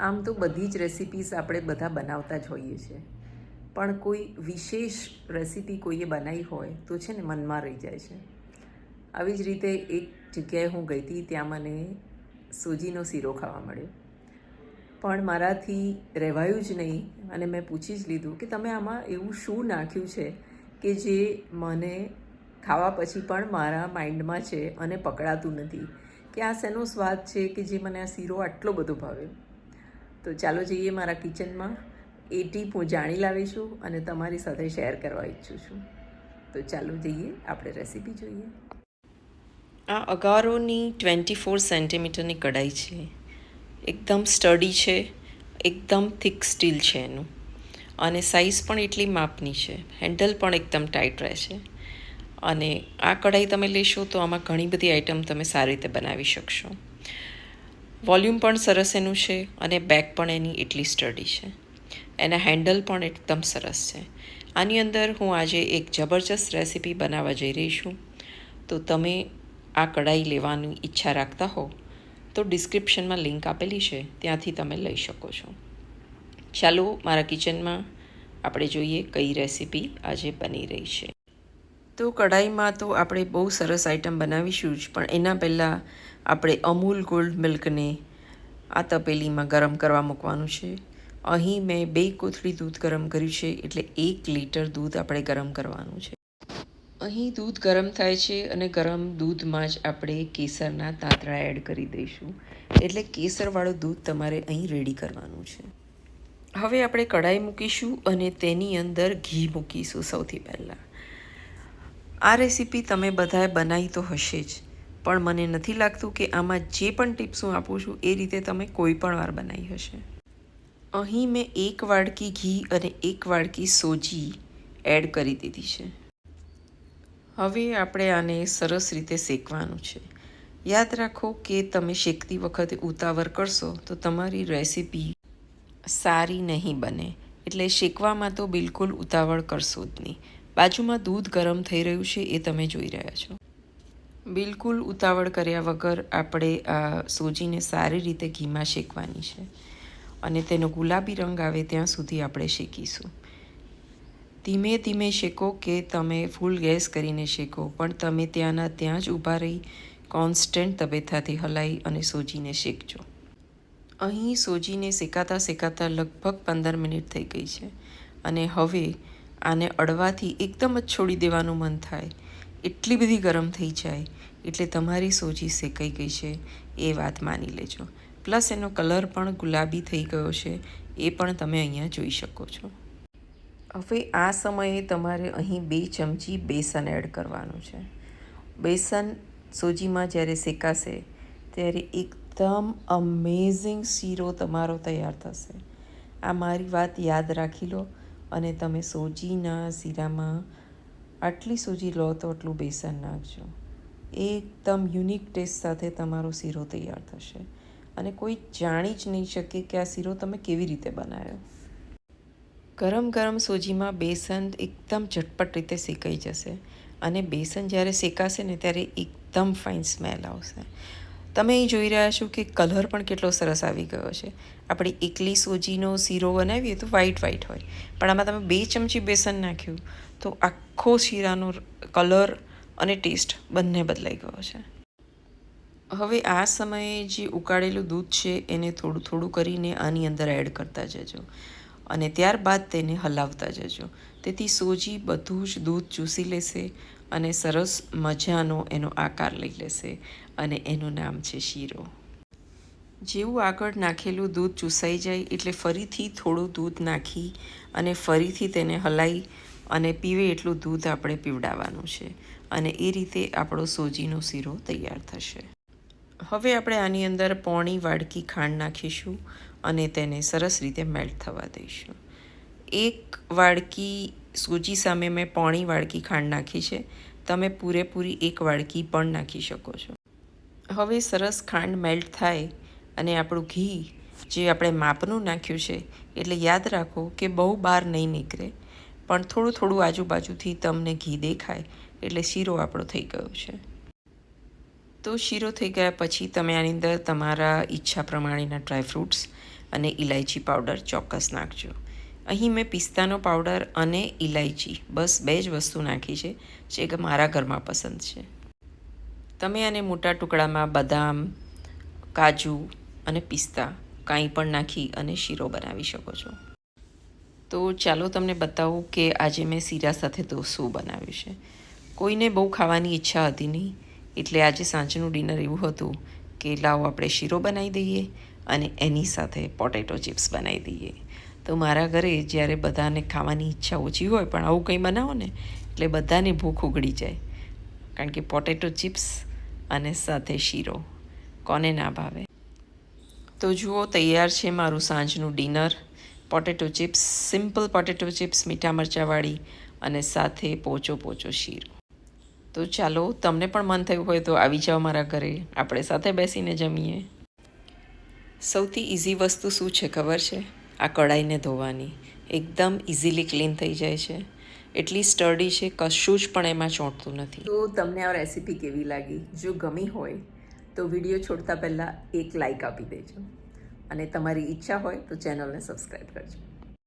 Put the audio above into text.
આમ તો બધી જ રેસિપીસ આપણે બધા બનાવતા જ હોઈએ છીએ. પણ કોઈ વિશેષ રેસિપી કોઈએ બનાવી હોય તો છે ને મનમાં રહી જાય છે. આવી જ રીતે એક જગ્યાએ હું ગઈ હતી, ત્યાં મને સૂજીનો શીરો ખાવા મળ્યો. પણ મારાથી રહેવાયું જ નહીં અને મેં પૂછી જ લીધું કે તમે આમાં એવું શું નાખ્યું છે કે જે મને ખાવા પછી પણ મારા માઇન્ડમાં છે અને પકડાતું નથી? કે આ શેનો સ્વાદ છે કે જે મને આ શીરો આટલો બધો ભાવ્યો તો ચાલો જઈએ મારા કિચનમાં. એ ટીપ હું જાણી લાવીશું અને તમારી સાથે શેર કરવા ઈચ્છું છું. તો ચાલો જઈએ, આપણે રેસીપી જોઈએ. આ અગારોની ટ્વેન્ટી ફોર સેન્ટીમીટરની કઢાઈ છે. એકદમ સ્ટડી છે, એકદમ થિક સ્ટીલ છે એનું. અને સાઇઝ પણ એટલી માપની છે, હેન્ડલ પણ એકદમ ટાઈટ રહેશે અને આ કઢાઈ તમે લેશો તો આમાં ઘણી બધી આઈટમ તમે સારી રીતે બનાવી શકશો. વોલ્યુમ પણ સરસ એનું છે અને બેક પણ એની એટલી સ્ટડી છે. એના હેન્ડલ પણ એકદમ સરસ છે. આની અંદર હું આજે એક જબરજસ્ત રેસીપી બનાવવા જઈ રહી છું. તો તમે આ કઢાઈ લેવાની ઈચ્છા રાખતા હો, તો ડિસ્ક્રિપ્શનમાં લિંક આપેલી છે, ત્યાંથી તમે લઈ શકો છો. ચાલો, મારા કિચનમાં આપણે જોઈએ કઈ રેસીપી આજે બની રહી છે. તો કઢાઈમાં તો આપણે બહુ સરસ આઈટમ બનાવીશું જ, પણ એના પહેલાં આપણે અમૂલ ગોલ્ડ મિલ્કને આ તપેલીમાં ગરમ કરવા મૂકવાનું છે. અહીં મેં બે કોથળી દૂધ ગરમ કર્યું છે, એટલે એક લીટર દૂધ આપણે ગરમ કરવાનું છે. અહીં દૂધ ગરમ થાય છે અને ગરમ દૂધમાં જ આપણે કેસરના તાંતળા એડ કરી દઈશું. એટલે કેસરવાળું દૂધ તમારે અહીં રેડી કરવાનું છે. હવે આપણે કઢાઈ મૂકીશું અને તેની અંદર ઘી મૂકીશું સૌથી પહેલાં. આ રેસીપી તમે બધાએ બનાવી તો હશે જ. પણ મને નથી લાગતું કે આમાં જે પણ ટિપ્સ હું આપું છું, એ રીતે તમે કોઈ પણ વાર બનાવી હશે. અહીં મેં એક વાડકી ઘી અને એક વાડકી સોજી એડ કરી દીધી છે. હવે આપણે આને સરસ રીતે શેકવાનું છે. યાદ રાખો કે તમે શેકતી વખતે ઉતાવળ કરશો તો તમારી રેસીપી સારી નહીં બને. એટલે શેકવામાં તો બિલકુલ ઉતાવળ કરશો જ નહીં. બાજુમાં દૂધ ગરમ થઈ રહ્યું છે એ તમે જોઈ રહ્યા છો. બિલકુલ ઉતાવળ કર્યા વગર આપણે આ સોજીને સારી રીતે ઘીમાં શેકવાની છે અને તેનો ગુલાબી રંગ આવે ત્યાં સુધી આપણે શેકીશું. ધીમે ધીમે શેકો કે તમે ફૂલ ગેસ કરીને શેકો, પણ તમે ત્યાંના ત્યાં જ ઊભા રહી કોન્સ્ટન્ટ તબેથાથી હલાઈ અને સોજીને શેકજો. અહીં સોજીને શેકાતા શેકાતા લગભગ પંદર મિનિટ થઈ ગઈ છે અને હવે આને અડવાથી એકદમ જ છોડી દેવાનું મન થાય. એટલી બધી ગરમ થઈ જાય, એટલે તમારી સોજી શેકાઈ ગઈ છે. એ વાત માની લેજો. પ્લસ એનો કલર પણ ગુલાબી થઈ ગયો છે. એ પણ તમે અહીંયા જોઈ શકો છો. હવે આ સમયે તમારે અહીં બે ચમચી બેસન એડ કરવાનું છે. બેસન સોજીમાં જ્યારે શેકાશે, ત્યારે એકદમ અમેઝિંગ શીરો તમારો તૈયાર થશે. આ મારી વાત યાદ રાખી લો. અને તમે સોજીના શીરામાં આટલી સોજી લો તો આટલું બેસન નાખજો. એકદમ યુનિક ટેસ્ટ સાથે તમારો શીરો તૈયાર થશે. અને કોઈ જાણી જ નહીં શકે કે આ શીરો તમે કેવી રીતે બનાવ્યો. ગરમ ગરમ સોજીમાં બેસન એકદમ ઝટપટ રીતે શેકાઈ જશે. અને બેસન જ્યારે શેકાશે ને ત્યારે એકદમ ફાઇન સ્મેલ આવશે. તમે અહીં જોઈ રહ્યા છો કે કલર પણ કેટલો સરસ આવી ગયો છે. આપણે એકલી સોજીનો શીરો બનાવીએ તો વ્હાઈટ વ્હાઈટ હોય. પણ આમાં તમે બે ચમચી બેસન નાખ્યું તો આખો શીરાનો કલર અને ટેસ્ટ બંને બદલાઈ ગયો છે. હવે આ સમયે જે ઉકાળેલું દૂધ છે એને થોડું થોડું કરીને આની અંદર એડ કરતા જજો. અને ત્યારબાદ તેને હલાવતા જજો. તેથી સોજી બધું જ દૂધ ચૂસી લેશે અને સરસ મજાનો એનો આકાર લઈ લેશે અને એનું નામ છે શીરો. જેવું આગળ નાખેલું દૂધ ચૂસાઈ જાય એટલે ફરીથી થોડું દૂધ નાખી અને ફરીથી તેને હલાઈ અને પીવે એટલું દૂધ આપણે પીવડાવવાનું છે અને એ રીતે આપણો સોજીનો શીરો તૈયાર થશે. હવે આપણે આની અંદર પોણી વાડકી ખાંડ નાખીશું અને તેને સરસ રીતે મેલ્ટ થવા દઈશું. એક વાડકી સૂજી સામે મેં પોણી વાડકી ખાંડ નાખી છે તમે પૂરેપૂરી એક વાડકી પણ નાખી શકો છો. હવે સરસ ખાંડ મેલ્ટ થાય અને આપણું ઘી જે આપણે માપનું નાખ્યું છે, એટલે યાદ રાખો કે બહુ બહાર નહીં નીકળે. પણ થોડું થોડું આજુબાજુથી તમને ઘી દેખાય, એટલે શીરો આપણો થઈ ગયો છે. તો શીરો થઈ ગયા પછી તમે આની અંદર તમારા ઈચ્છા પ્રમાણેના ડ્રાયફ્રૂટ્સ અને ઇલાયચી પાવડર ચોક્કસ નાખજો. અહીં મેં પિસ્તાનો પાવડર અને ઇલાયચી બસ બે જ વસ્તુ નાખી છે, જે કે મારા ઘરમાં પસંદ છે. તમે આને મોટા ટુકડામાં બદામ, કાજુ અને પિસ્તા કાંઈ પણ નાખી અને શીરો બનાવી શકો છો. તો ચાલો તમને બતાવું કે આજે મેં શીરા સાથે તો બનાવ્યું છે. કોઈને બહુ ખાવાની ઈચ્છા હતી નહીં, એટલે આજે સાંજનું ડિનર એવું હતું કે લાવો આપણે શીરો બનાવી દઈએ અને એની સાથે પોટેટો ચિપ્સ બનાવી દઈએ. તો મારા ઘરે જ્યારે બધાને ખાવાની ઈચ્છા ઓછી હોય, પણ આવું કંઈ બનાવો ને, એટલે બધાની ભૂખ ઉગડી જાય. કારણ કે પોટેટો ચિપ્સ અને સાથે શીરો, કોને ના ભાવે. તો જુઓ, તૈયાર છે મારું સાંજનું dinner. Potato chips, simple potato chips, મીઠા મરચાંવાળી અને સાથે પોચો પોચો શીરો. તો ચાલો, તમને પણ મન થયું હોય તો આવી જાઓ મારા ઘરે. આપણે સાથે બેસીને જમીએ. સૌથી ઇઝી વસ્તુ શું છે ખબર છે? આ કઢાઈને ધોવાની. એકદમ ઇઝીલી ક્લીન થઈ જાય છે. એટલી સ્ટડી છે, કશું જ પણ એમાં ચોંટતું નથી. તો તમને આ રેસીપી કેવી લાગી? જો ગમી હોય, તો વીડિયો છોડતા પહેલાં એક લાઇક આપી દેજો. અને તમારી ઈચ્છા હોય, તો ચેનલને સબસ્ક્રાઈબ કરજો.